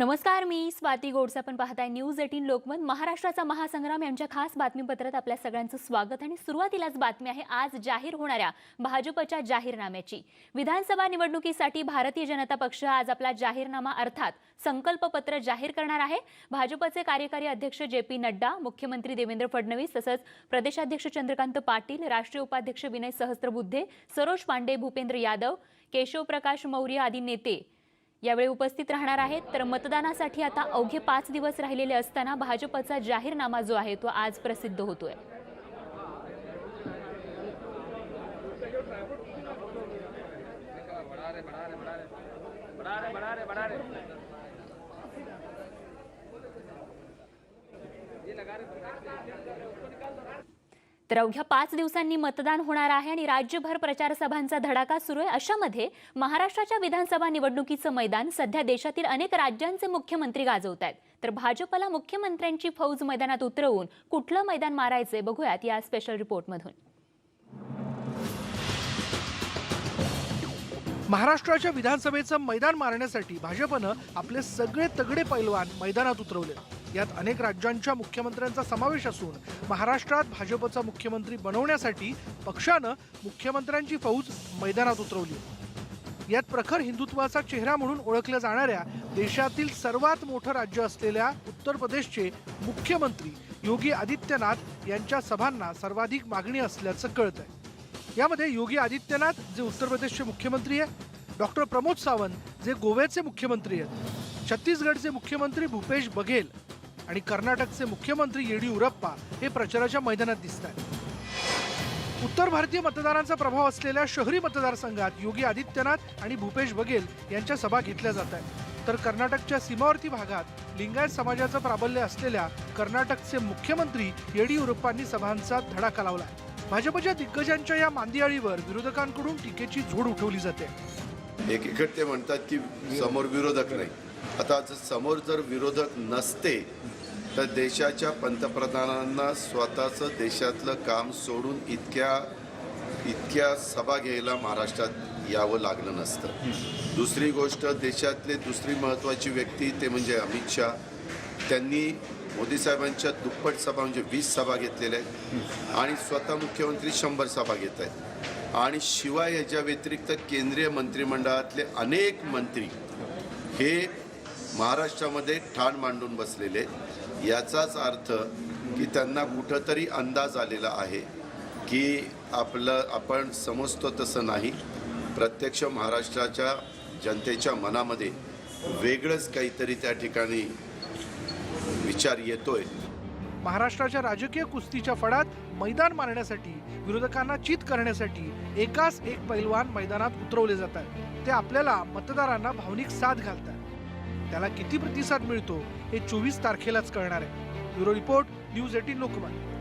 नमस्कार मी स्वाती गोडसे. आपण पाहताय न्यूज एटीन लोकमत. महाराष्ट्राचा महासंग्राम यांच्या खास बातमीपत्रात आपल्या सगळ्यांचं स्वागत आणि सुरुवातीलाच बातमी आहे आज जाहीर होणाऱ्या भाजपच्या जाहीरनाम्याची. विधानसभा निवडणुकीसाठी भारतीय जनता पक्ष आज आपला जाहीरनामा अर्थात संकल्पपत्र जाहीर करणार आहे. भाजपचे कार्यकारी अध्यक्ष जे पी नड्डा मुख्यमंत्री देवेंद्र फडणवीस तसंच प्रदेशाध्यक्ष चंद्रकांत पाटील राष्ट्रीय उपाध्यक्ष विनय सहस्त्रबुद्धे सरोज पांडे भूपेंद्र यादव केशव प्रकाश मौर्य आदी नेते यावेळी उपस्थित राहणार आहेत. तर मतदानासाठी आता अवघे पाच दिवस राहिलेले असताना भाजपचा जाहीरनामा जो आहे तो आज प्रसिद्ध होतोय. तर अवघ्या पाच दिवसांनी मतदान होणार आहे आणि राज्यभर प्रचार सभांचा धडाका सुरू आहे. अशामध्ये महाराष्ट्राच्या विधानसभा निवडणुकीचं मैदान सध्या देशातील अनेक राज्यांचे मुख्यमंत्री गाजवत आहेत. तर भाजपला मुख्यमंत्र्यांची फौज मैदानात उतरवून कुठलं मैदान मारायचंय बघूयात या स्पेशल रिपोर्टमधून महाराष्ट्राच्या विधानसभेचं मैदान मारण्यासाठी भाजपनं आपले सगळे तगडे पैलवान मैदानात उतरवले. यात अनेक राज्यांच्या मुख्यमंत्र्यांचा समावेश असून महाराष्ट्रात भाजपचा मुख्यमंत्री बनवण्यासाठी पक्षानं मुख्यमंत्र्यांची फौज मैदानात उतरवली यात प्रखर हिंदुत्वाचा चेहरा म्हणून ओळखल्या जाणाऱ्या देशातील सर्वात मोठं राज्य असलेल्या उत्तर प्रदेशचे मुख्यमंत्री योगी आदित्यनाथ यांच्या सभांना सर्वाधिक मागणी असल्याचं कळतंय. यामध्ये योगी आदित्यनाथ जे उत्तर प्रदेशचे मुख्यमंत्री आहे डॉक्टर प्रमोद सावंत जे गोव्याचे मुख्यमंत्री आहेत छत्तीसगडचे मुख्यमंत्री भूपेश बघेल आणि कर्नाटकचे मुख्यमंत्री येडियुरप्पा हे प्रचाराच्या मैदानात दिसत आहेत. उत्तर भारतीय मतदारांचा प्रभाव असलेल्या शहरी मतदारसंघात योगी आदित्यनाथ आणि भूपेश बघेल यांच्या सभा घेतल्या जात आहेत. तर कर्नाटकच्या सीमावर्ती भागात लिंगायत समाजाचं प्राबल्य असलेल्या कर्नाटकचे मुख्यमंत्री येडियुरप्पांनी सभांचा धडाका लावला भाजपच्या दिग्गजांच्या या मांदियाळीवर विरोधकांकडून टीकेची झोड उठवली जाते. एकीकडे ते म्हणतात की समोर विरोधक नाही. आता जर समोर जर विरोधक नसते तर देशाच्या पंतप्रधानांना स्वतःचं देशातलं काम सोडून इतक्या इतक्या सभा घ्यायला महाराष्ट्रात यावं लागलं नसतं. दुसरी गोष्ट देशातले दुसरी महत्त्वाची व्यक्ती ते म्हणजे अमित शहा. त्यांनी मोदी साहेबांच्या दुप्पट सभा म्हणजे वीस सभा घेतलेल्या आहेत. आणि स्वतः मुख्यमंत्री शंभर सभा घेत आहेत. आणि शिवाय याच्या व्यतिरिक्त केंद्रीय मंत्रिमंडळातले अनेक मंत्री हे महाराष्ट्रामध्ये ठाण मांडून बसलेले. याचाच अर्थ की त्यांना कुठंतरी अंदाज आलेला आहे की आपलं आपण समजतो तसं नाही. प्रत्यक्ष महाराष्ट्राच्या जनतेच्या मनामध्ये वेगळंच काहीतरी त्या ठिकाणी विचार येतोय. महाराष्ट्राच्या राजकीय कुस्तीच्या फडात मैदान मारण्यासाठी विरोधकांना चित करण्यासाठी एकाच एक पैलवान मैदानात उतरवले जातात. ते आपल्याला मतदारांना भावनिक साथ घालतात. त्याला किती प्रतिसाद मिळतो हे चोवीस तारखेलाच कळणार आहे. Bureau report news eighteen Lokmat.